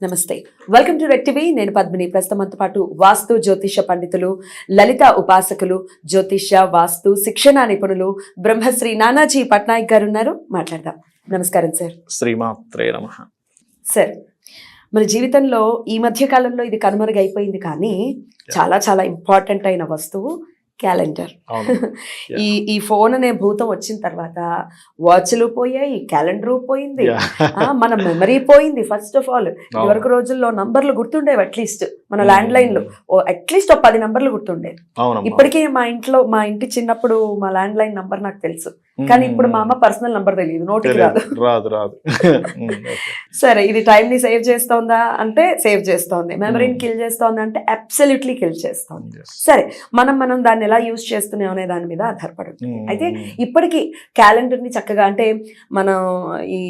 నమస్తే. Welcome to red TV నేను పద్మిని. ప్రస్తుతంతో పాటు వాస్తు జ్యోతిష పండితులు లలిత ఉపాసకులు జ్యోతిష వాస్తు శిక్షణ నిపుణులు బ్రహ్మశ్రీ నానాజీ పట్నాయక్ గారు ఉన్నారు మాట్లాడదాం. నమస్కారం సార్. శ్రీమాత్రే నమ. సార్ మన జీవితంలో ఈ మధ్య కాలంలో ఇది కనుమరుగైపోయింది కానీ చాలా చాలా ఇంపార్టెంట్ అయిన వస్తువు. క్యాలెండర్. ఈ ఈ ఫోన్ అనే భూతం వచ్చిన తర్వాత వాచ్లు పోయాయి క్యాలెండర్ పోయింది. మన మెమరీ పోయింది ఫస్ట్ ఆఫ్ ఆల్. ఇదివరకు రోజుల్లో నంబర్లు గుర్తుండేవి అట్లీస్ట్ మన ల్యాండ్ లైన్లో అట్లీస్ట్ ఒక పది నంబర్లు గుర్తుండేవి. ఇప్పటికీ మా ఇంట్లో మా ఇంటి చిన్నప్పుడు మా ల్యాండ్ లైన్ నంబర్ నాకు తెలుసు. కానీ ఇప్పుడు మా అమ్మ పర్సనల్ నంబర్ తెలియదు నోటికి రాదు. రాదు రాదు. సరే ఇది టైం ని సేవ్ చేస్తోందా అంటే సేవ్ చేస్తోంది. మెమరీని. కిల్ చేస్తోంది అంటే అబ్సల్యూట్లీ కిల్ చేస్తోంది. సరే మనం మనం దాన్ని ఎలా యూజ్ చేస్తున్నాం అనే దాని మీద ఆధారపడి ఉంటుంది. ఉమ్, అయితే ఇప్పటికీ క్యాలెండర్ని చక్కగా అంటే మనం ఈ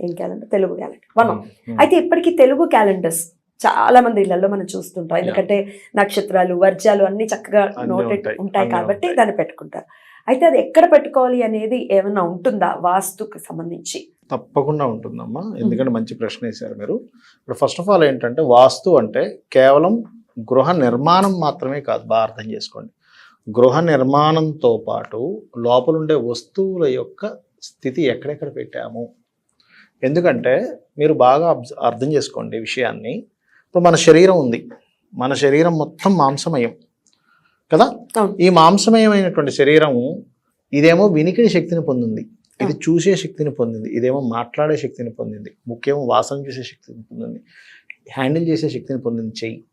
ఏం క్యాలెండర్ తెలుగు క్యాలెండర్ మనం అయితే ఇప్పటికీ తెలుగు క్యాలెండర్స్ చాలా మంది ఇళ్ళలో మనం చూస్తుంటాం. ఎందుకంటే నక్షత్రాలు వర్జాలు అన్ని చక్కగా నోటెడ్ ఉంటాయి, కాబట్టి. దాన్ని పెట్టుకుంటారు. అయితే అది ఎక్కడ పెట్టుకోవాలి అనేది ఏమైనా ఉంటుందా వాస్తుకు సంబంధించి? తప్పకుండా ఉంటుందమ్మా. ఎందుకంటే మంచి ప్రశ్న వేశారు మీరు. ఇప్పుడు ఫస్ట్ ఆఫ్ ఆల్ ఏంటంటే వాస్తు అంటే కేవలం గృహ నిర్మాణం మాత్రమే కాదు బాగా అర్థం చేసుకోండి. గృహ నిర్మాణంతో పాటు లోపల ఉండే వస్తువుల యొక్క స్థితి ఎక్కడెక్కడ పెట్టాము? ఎందుకంటే మీరు బాగా అర్థం చేసుకోండి విషయాన్ని. ఇప్పుడు మన శరీరం ఉంది. మన శరీరం మొత్తం మాంసమయం. కదా. ఈ మాంసమయమైనటువంటి శరీరం ఇదేమో వినికిడి శక్తిని పొందింది. ఇది చూసే శక్తిని పొందింది. ఇదేమో మాట్లాడే శక్తిని పొందింది. ముఖ్యమో వాసన చూసే శక్తిని పొందింది. హ్యాండిల్ చేసే శక్తిని పొందింది చెయ్యి.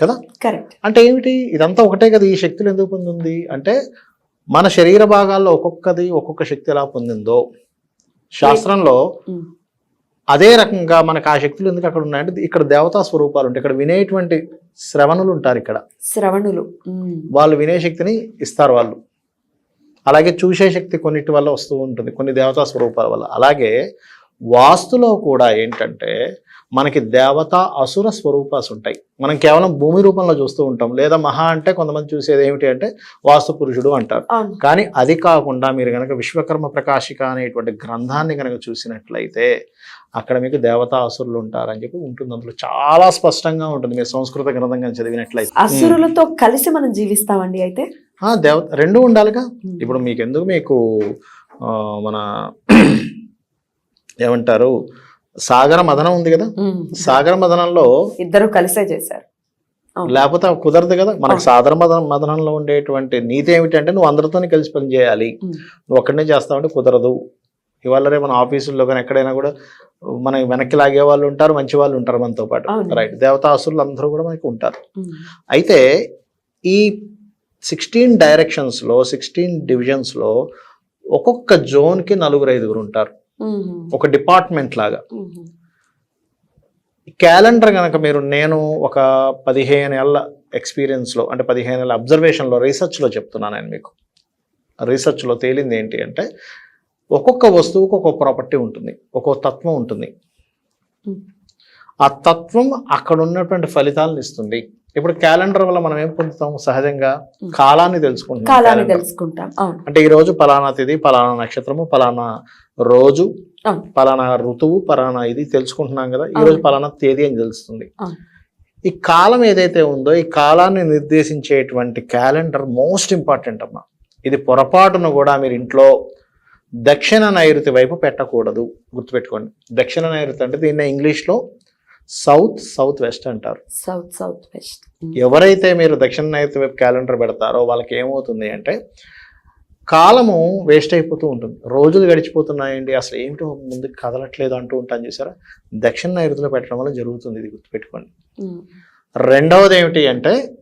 కదా? కరెక్ట్. అంటే ఏమిటి? ఇదంతా ఒకటే కదా ఈ శక్తులు ఎందుకు పొందింది? అంటే మన శరీర భాగాల్లో ఒక్కొక్కది ఒక్కొక్క శక్తి ఎలా పొందిందో. శాస్త్రంలో అదే రకంగా మనకు ఆ శక్తులు ఎందుకు అక్కడ ఉన్నాయంటే ఇక్కడ దేవతా స్వరూపాలు ఉంటాయి. ఇక్కడ వినేటువంటి శ్రవణులు ఉంటారు ఇక్కడ. శ్రవణులు. వాళ్ళు వినే శక్తిని ఇస్తారు వాళ్ళు. అలాగే చూసే శక్తి కొన్నిటి వల్ల వస్తూ ఉంటుంది. కొన్ని దేవతా స్వరూపాల వల్ల. అలాగే వాస్తులో కూడా ఏంటంటే మనకి దేవత అసుర స్వరూపాస్ ఉంటాయి. మనం కేవలం భూమి రూపంలో చూస్తూ ఉంటాం. లేదా మహా అంటే కొంతమంది చూసేది ఏమిటి అంటే వాస్తు పురుషుడు అంటారు. కానీ అది కాకుండా మీరు కనుక విశ్వకర్మ ప్రకాశిక అనేటువంటి గ్రంథాన్ని కనుక చూసినట్లయితే అక్కడ మీకు దేవతా అసురులు ఉంటారని చెప్పి ఉంటుంది. అందులో చాలా స్పష్టంగా ఉంటుంది. మీరు సంస్కృత గ్రంథం కనుక చదివినట్లయితే అసురులతో కలిసి మనం జీవిస్తామండి అయితే? ఆ, దేవ రెండు ఉండాలిగా. ఇప్పుడు మీకు ఎందుకు మీకు మన ఏమంటారు సాగర మదనం ఉంది కదా. సాగర మదనంలో ఇద్దరు కలిసే చేశారు. లేకపోతే కుదరదు కదా మనకు. సాగర మదన మదనంలో ఉండేటువంటి నీతి ఏమిటంటే నువ్వు అందరితోని కలిసి పని చేయాలి. నువ్వు ఒక్కడనే చేస్తావంటే కుదరదు ఇవాళ రేపు మన ఆఫీసుల్లో కానీ ఎక్కడైనా కూడా మన వెనక్కి లాగే వాళ్ళు ఉంటారు మంచి వాళ్ళు ఉంటారు మనతో పాటు. రైట్ దేవతాసులు అందరూ కూడా మనకి ఉంటారు. అయితే ఈ సిక్స్టీన్ డైరెక్షన్స్లో సిక్స్టీన్ డివిజన్స్లో ఒక్కొక్క జోన్కి నలుగురు ఐదుగురు ఉంటారు. ఒక డిపార్ట్మెంట్ లాగా. క్యాలెండర్ కనుక మీరు నేను ఒక పదిహేను ఏళ్ళ ఎక్స్పీరియన్స్లో అంటే పదిహేను ఏళ్ళ అబ్జర్వేషన్లో రీసెర్చ్లో చెప్తున్నాను నేను మీకు. రీసెర్చ్లో తేలింది ఏంటి అంటే ఒక్కొక్క వస్తువుకు ఒక్కొక్క ప్రాపర్టీ ఉంటుంది ఒక్కొక్క తత్వం ఉంటుంది. ఆ తత్వం అక్కడ ఉన్నటువంటి ఫలితాలను ఇస్తుంది. ఇప్పుడు క్యాలెండర్ వల్ల మనం ఏం పొందుతాం సహజంగా. కాలాన్ని తెలుసుకుంటాం కాలాన్ని. తెలుసుకుంటాం అంటే ఈ రోజు పలానా తిథి పలానా నక్షత్రము పలానా రోజు. పలానా ఋతువు పలానా ఇది తెలుసుకుంటున్నాం కదా ఈ రోజు. పలానా తేదీ అని తెలుస్తుంది. ఈ కాలం ఏదైతే ఉందో ఈ కాలాన్ని నిర్దేశించేటువంటి క్యాలెండర్ మోస్ట్ ఇంపార్టెంట్ అమ్మా ఇది పొరపాటున కూడా మీరు ఇంట్లో దక్షిణ నైరుతి వైపు పెట్టకూడదు గుర్తుపెట్టుకోండి దక్షిణ నైరుతి అంటే దీన్ని ఇంగ్లీష్లో సౌత్ సౌత్ వెస్ట్ అంటారు. South south west. ఎవరైతే మీరు దక్షిణ నైరుతి వైపు క్యాలెండర్ పెడతారో వాళ్ళకి ఏమవుతుంది అంటే కాలము వేస్ట్ అయిపోతూ ఉంటుంది. రోజులు గడిచిపోతున్నాయండి అసలు ఏమిటో ముందుకు కదలట్లేదు అంటూ ఉంటాను చూసారా? దక్షిణ నైరుతిలో పెట్టడం వల్ల జరుగుతుంది ఇది గుర్తుపెట్టుకోండి. రెండవది ఏమిటి అంటే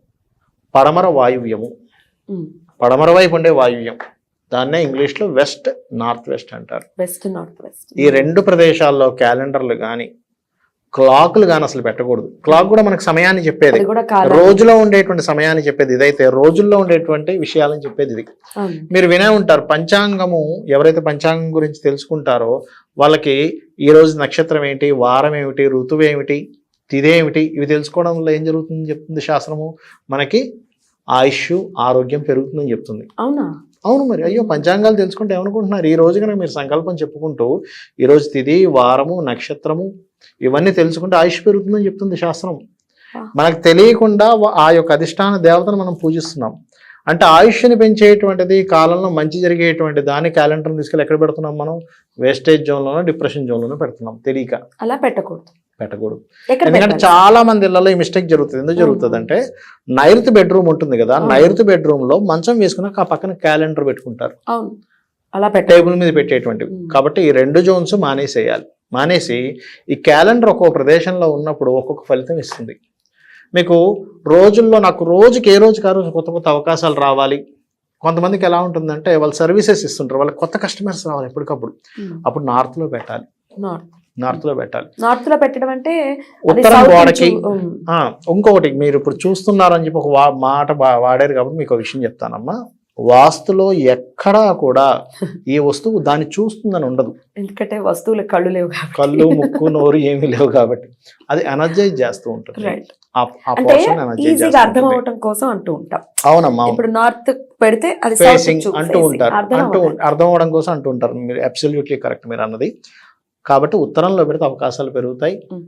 పడమర వాయువ్యము. పడమర వైపు ఉండే వాయువ్యం. దాన్నే ఇంగ్లీష్లో వెస్ట్ నార్త్ వెస్ట్ అంటారు. West north west. ఈ రెండు ప్రదేశాల్లో క్యాలెండర్లు కానీ క్లాకులు కానీ అసలు పెట్టకూడదు. క్లాక్ కూడా మనకు సమయాన్ని చెప్పేది. రోజులో ఉండేటువంటి సమయాన్ని చెప్పేది ఇదైతే రోజుల్లో ఉండేటువంటి విషయాలని చెప్పేది ఇది. మీరు వినే ఉంటారు పంచాంగము ఎవరైతే పంచాంగం గురించి తెలుసుకుంటారో వాళ్ళకి ఈ రోజు నక్షత్రం ఏంటి వారం ఏమిటి ఋతువు ఏమిటి తిథి ఏమిటి ఇవి తెలుసుకోవడం వల్ల ఏం జరుగుతుందని చెప్తుంది శాస్త్రము? మనకి ఆయుష్ ఆరోగ్యం పెరుగుతుందని చెప్తుంది. అవునా? అవును మరి. అయ్యో పంచాంగాలు తెలుసుకుంటే ఏమనుకుంటున్నారు? ఈ రోజు కనుక మీరు సంకల్పం చెప్పుకుంటూ ఈ రోజు తిథి వారము నక్షత్రము ఇవన్నీ తెలుసుకుంటే ఆయుష్ పెరుగుతుందని చెప్తుంది శాస్త్రం. మనకు తెలియకుండా ఆ యొక్క అధిష్టాన దేవతను మనం పూజిస్తున్నాం. అంటే ఆయుష్ని పెంచేటువంటిది కాలంలో మంచి జరిగేటువంటి దాని క్యాలెండర్ తీసుకెళ్ళి ఎక్కడ పెడుతున్నాం మనం? వేస్టేజ్ జోన్లోనో డిప్రెషన్ జోన్లోనో పెడుతున్నాం తెలియక. అలా పెట్టకూడదు. పెట్టకూడదు. ఎందుకంటే? చాలా మంది ఇళ్ళలో ఈ మిస్టేక్ జరుగుతుంది. ఎందుకు జరుగుతుంది అంటే నైరుతి బెడ్రూమ్ ఉంటుంది కదా. నైరుతి బెడ్రూమ్లో మంచం వేసుకున్నాక ఆ పక్కన క్యాలెండర్ పెట్టుకుంటారు. అలా టేబుల్ మీద పెట్టేటువంటివి. కాబట్టి ఈ రెండు జోన్స్ మానేసేయాలి. మానేసి ఈ క్యాలెండర్ ఒక్కొక్క ప్రదేశంలో ఉన్నప్పుడు ఒక్కొక్క ఫలితం ఇస్తుంది. మీకు రోజుల్లో నాకు రోజుకి ఏ రోజుకి ఆ రోజు కొత్త కొత్త అవకాశాలు రావాలి? కొంతమందికి ఎలా ఉంటుందంటే వాళ్ళు సర్వీసెస్ ఇస్తుంటారు. వాళ్ళకి కొత్త కస్టమర్స్ రావాలి ఎప్పటికప్పుడు. అప్పుడు నార్త్లో పెట్టాలి. నార్త్. లో పెట్టాలి. నార్త్లో పెట్టడం అంటే ఉత్తరం గోడకి. ఇంకొకటి మీరు ఇప్పుడు చూస్తున్నారని చెప్పి ఒక మాట వాడారు కాబట్టి మీకు ఒక విషయం చెప్తానమ్మా. వాస్తులో ఎక్కడా కూడా ఈ వస్తువు దాన్ని చూస్తుందని ఉండదు ఎందుకంటే వస్తువులు కళ్ళు లేవు. కళ్ళు ముక్కు నోరు ఏమీ లేవు కాబట్టి అది ఎనర్జైజ్ చేస్తూ ఉంటుంది అంటే ఈజీగా అర్థం. అవటం కోసం అంటూ ఉంటాం అవునమ్మా అవును. ఇప్పుడు నార్త్ పెడితే అది ఫేసింగ్ అంటూ. ఉంటారు అంటూ. అర్థం అవడం కోసం అంటూ ఉంటారు మీరు అబ్సల్యూట్లీ కరెక్ట్ మీరు అన్నది కాబట్టి ఉత్తరంలో పెడితే అవకాశాలు పెరుగుతాయి ఉమ్.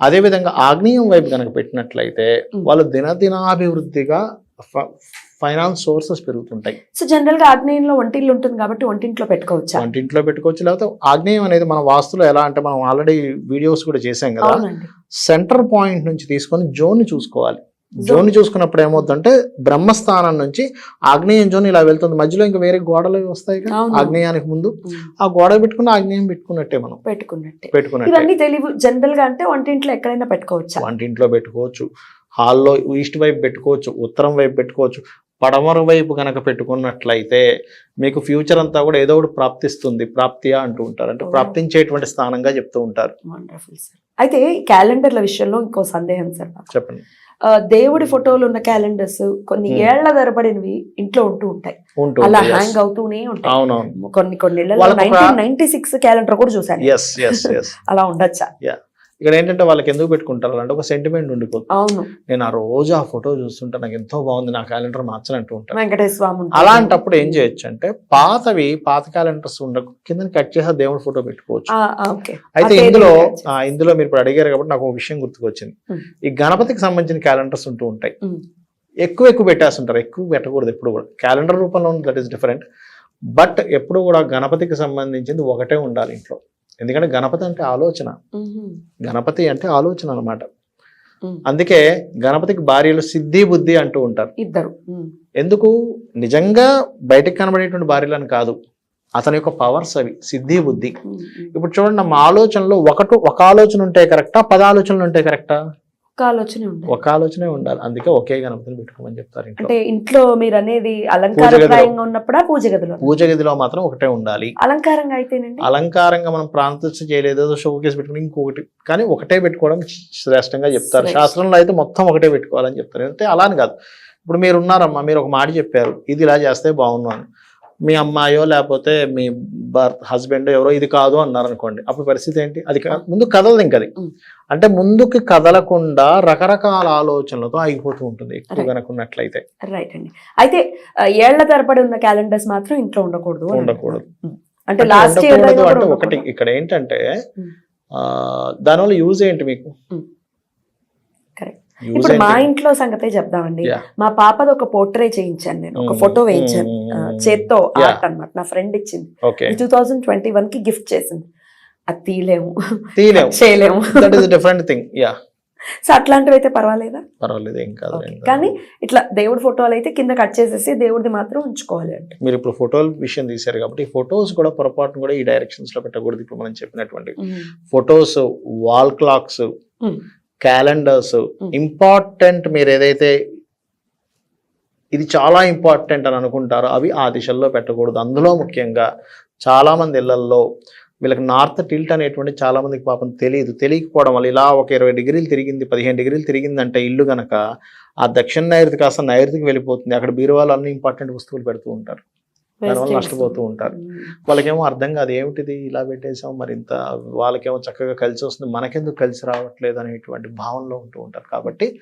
అదే విధంగా ఆగ్నేయం వైపు కనుక పెట్టినట్లయితే. వాళ్ళు దినదినాభివృద్ధిగా ఫైనాన్స్ సోర్సెస్ పెరుగుతుంటాయి. సో జనరల్గా ఆగ్నేయంలో వంటిల్లు ఉంటుంది కాబట్టి వంటింట్లో పెట్టుకోవచ్చా? వంటింట్లో పెట్టుకోవచ్చు. లేకపోతే ఆగ్నేయం అనేది మన వాస్తులో ఎలా అంటే మనం ఆల్రెడీ వీడియోస్ కూడా చేసాం కదా. సెంటర్ పాయింట్ నుంచి తీసుకొని జోన్ని చూసుకోవాలి. జోన్ చూసుకున్నప్పుడు ఏమవుతుందంటే బ్రహ్మస్థానం నుంచి ఆగ్నేయం జోన్ ఇలా వెళ్తుంది. మధ్యలో ఇంకా వేరే గోడలు వస్తాయి. ఆగ్నేయానికి ముందు. ఆ గోడ పెట్టుకున్న ఆగ్నేయం పెట్టుకున్నట్టే మనం. పెట్టుకున్నట్టే. పెట్టుకున్నట్టే. ఇవన్నీ తెలివి జనరల్గా అంటే వంటింట్లో ఎక్కడైనా పెట్టుకోవచ్చా? వంటింట్లో పెట్టుకోవచ్చు. హాల్లో ఈస్ట్ వైపు పెట్టుకోవచ్చు. ఉత్తరం వైపు పెట్టుకోవచ్చు. పడమర వైపు కనుక పెట్టుకున్నట్లయితే మీకు ఫ్యూచర్ అంతా కూడా ఏదో ఒకటి ప్రాప్తిస్తుంది ప్రాప్తియా అంటూ ఉంటారు. అంటే. ప్రాప్తించేటువంటి స్థానంగా చెప్తూ ఉంటారు. అయితే క్యాలెండర్ల విషయంలో ఇంకో సందేహం సార్. చెప్పండి. దేవుడి ఫోటోలు ఉన్న క్యాలెండర్స్ కొన్ని. ఏళ్ళ తరబడినవి ఇంట్లో ఉంటూ ఉంటాయి. ఉంటూ అలా. హ్యాంగ్ అవుతూనే ఉంటాయి. కొన్ని కొన్ని నైన్టీన్ నైన్టీ సిక్స్ క్యాలెండర్ కూడా చూసాను అలా ఉండొచ్చా? ఇక్కడ ఏంటంటే వాళ్ళకి ఎందుకు పెట్టుకుంటారు? అంటే ఒక సెంటిమెంట్ ఉండిపోతుంది. నేను ఆ రోజు ఆ ఫోటో చూస్తుంటే నాకు ఎంతో బాగుంది నా క్యాలెండర్ మార్చాలంటూ ఉంటాను ఉంటారు. అలాంటప్పుడు ఏం చేయొచ్చు అంటే పాతవి పాత క్యాలెండర్స్ ఉండ కింద కట్ చేసి దేవుడి ఫోటో పెట్టుకోవచ్చు. అయితే ఇందులో ఇందులో మీరు ఇప్పుడు అడిగారు కాబట్టి నాకు ఒక విషయం గుర్తుకొచ్చింది. ఈ గణపతికి సంబంధించిన క్యాలెండర్స్ ఉంటూ ఉంటాయి. ఎక్కువ ఎక్కువ పెట్టేస్తుంటారు. ఎక్కువ పెట్టకూడదు ఎప్పుడు కూడా. క్యాలెండర్ రూపంలో దట్ ఈస్ డిఫరెంట్ బట్ ఎప్పుడు కూడా గణపతికి సంబంధించింది ఒకటే ఉండాలి ఇంట్లో. ఎందుకంటే గణపతి అంటే ఆలోచన. గణపతి అంటే ఆలోచన అన్నమాట. మ్మ్. అందుకే గణపతికి భార్యలు సిద్ధి బుద్ధి అంటూ ఉంటారు. ఇద్దరు. ఎందుకు? నిజంగా బయటకు కనబడేటువంటి భార్యలను కాదు. అతని యొక్క పవర్స్ అవి సిద్ధి బుద్ధి. ఇప్పుడు చూడండి మా ఆలోచనలో ఒకటి ఒక ఆలోచన ఉంటే కరెక్టా పద ఆలోచనలు ఉంటే కరెక్టా ఒక ఆలోచన ఒక ఆలోచనే ఉండాలి. అందుకే ఒకే గణపతిని పెట్టుకోమని చెప్తారు అంటే ఇంట్లో మీరు అనేది అలంకారప్రాయంగా ఉన్నప్పుడా పూజ గదిలో పూజ గదిలో మాత్రం ఒకటే ఉండాలి. అలంకారంగా అయితేనండి? అలంకారంగా మనం ప్రాంతస్థ చేయలేదు షోకేస్ పెట్టుకుని ఇంకొకటి కానీ ఒకటే పెట్టుకోవడం శ్రేష్టంగా చెప్తారు. శాస్త్రంలో అయితే మొత్తం ఒకటే పెట్టుకోవాలని చెప్తారు. అంటే అలా అని కాదు. ఇప్పుడు మీరు ఉన్నారమ్మా మీరు ఒక మాట చెప్పారు. ఇది ఇలా చేస్తే బాగుండు అని మీ అమ్మాయో లేకపోతే మీ భర్త హస్బెండ్ ఎవరో ఇది కాదు అన్నారు అనుకోండి అప్పుడు పరిస్థితి ఏంటి? అది ముందు కదలదు ఇంక అది. అంటే ముందుకు కదలకుండా రకరకాల ఆలోచనలతో ఆగిపోతూ ఉంటుంది ఎక్కువ. కనుకున్నట్లయితే రైట్ అండి. అయితే ఏళ్ళ తరబడి ఉన్న క్యాలెండర్స్ మాత్రం ఇంట్లో ఉండకూడదు ఉండకూడదు. అంటే లాస్ట్ ఇయర్ ఒకటి ఇక్కడ ఏంటంటే దానివల్ల యూజ్ ఏంటి మీకు? ఇప్పుడు మా ఇంట్లో సంగతే చెప్దామండి. మా పాపది ఒక పోర్ట్రే చేయించాను నేను. ఒక మ్మ్. ఫోటో వేయించాను. ఆ, చేత్తో. ఆర్ట్ అన్నమాట. నా ఫ్రెండ్ ఇచ్చింది. టూ థౌజండ్ ట్వంటీ వన్కి గిఫ్ట్ చేసింది. అది తీయలేము తీయలేము చేయలేము. That different thing yeah so అట్లాంటివి అయితే పర్వాలేదా? పర్వాలేదు ఏం కాదు. కానీ ఇట్లా దేవుడి ఫోటోలు అయితే కింద కట్ చేసేసి దేవుడిది మాత్రం ఉంచుకోవాలి అంటే మీరు ఇప్పుడు ఫోటోల విషయం తీశారు కాబట్టి ఫొటోస్ కూడా పొరపాటును కూడా ఈ డైరెక్షన్స్లో పెట్టకూడదు. ఇప్పుడు మనం చెప్పినటువంటి photos wall clocks. Calendars important మీరు ఏదైతే ఇది చాలా ఇంపార్టెంట్ అని అనుకుంటారో అవి ఆ దిశల్లో పెట్టకూడదు. అందులో ముఖ్యంగా చాలా మంది ఇళ్ళల్లో వీళ్ళకి నార్త్ టిల్ట్ అనేటువంటి చాలా మందికి పాపం తెలియదు తెలియకపోవడం వల్ల ఇలా ఒక ఇరవై డిగ్రీలు తిరిగింది పదిహేను డిగ్రీలు తిరిగిందంటే ఇల్లు గనక ఆ దక్షిణ నైరుతి కాస్త నైరుతికి వెళ్ళిపోతుంది. అక్కడ బీరువాలు అన్ని ఇంపార్టెంట్ వస్తువులు పెడుతూ ఉంటారు. దానివల్ల. నష్టపోతూ ఉంటారు. వాళ్ళకేమో అర్థం కాదు ఏమిటిది ఇలా పెట్టేసాం మరి ఇంత వాళ్ళకేమో చక్కగా కలిసి వస్తుంది మనకెందుకు కలిసి రావట్లేదు అనేటువంటి భావనలో ఉంటూ ఉంటారు కాబట్టి